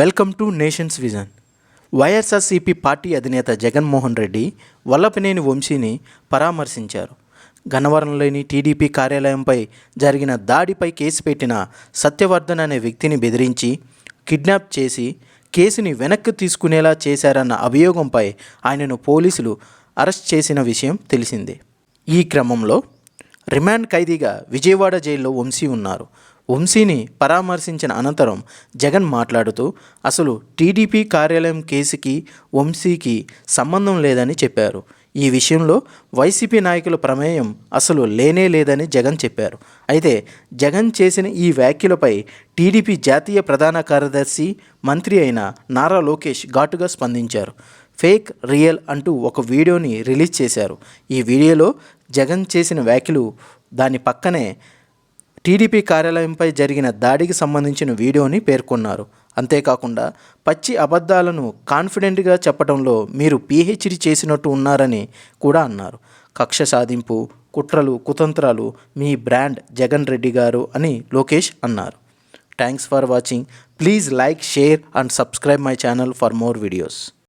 Welcome to Nation's Vision. YSRCP party అధినేత జగన్మోహన్ రెడ్డి వల్లభనేని వంశీని పరామర్శించారు. గన్నవరంలోని టీడీపీ కార్యాలయంపై జరిగిన దాడిపై కేసు పెట్టిన సత్యవర్ధన్ అనే వ్యక్తిని బెదిరించి కిడ్నాప్ చేసి కేసుని వెనక్కి తీసుకునేలా చేశారన్న అభియోగంపై ఆయనను పోలీసులు అరెస్ట్ చేసిన విషయం తెలిసిందే. ఈ క్రమంలో రిమాండ్ ఖైదీగా విజయవాడ జైల్లో వంశీ ఉన్నారు. వంశీని పరామర్శించిన అనంతరం జగన్ మాట్లాడుతూ అసలు టీడీపీ కార్యాలయం కేసుకి వంశీకి సంబంధం లేదని చెప్పారు. ఈ విషయంలో వైసీపీ నాయకుల ప్రమేయం అసలు లేనే లేదని జగన్ చెప్పారు. అయితే జగన్ చేసిన ఈ వ్యాఖ్యలపై టీడీపీ జాతీయ ప్రధాన కార్యదర్శి మంత్రి అయిన నారా లోకేష్ ఘాటుగా స్పందించారు. ఫేక్ రియల్ అంటూ ఒక వీడియోని రిలీజ్ చేశారు. ఈ వీడియోలో జగన్ చేసిన వ్యాఖ్యలు దాని పక్కనే టీడీపీ కార్యాలయంపై జరిగిన దాడికి సంబంధించిన వీడియోని పేర్కొన్నారు. అంతేకాకుండా పచ్చి అబద్ధాలను కాన్ఫిడెంట్గా చెప్పడంలో మీరు పీహెచ్డీ చేసినట్టు ఉన్నారని కూడా అన్నారు. కక్ష సాధింపు కుట్రలు కుతంత్రాలు మీ బ్రాండ్ జగన్ రెడ్డి గారు అని లోకేష్ అన్నారు. Thanks for watching. Please like share and subscribe my channel for more videos.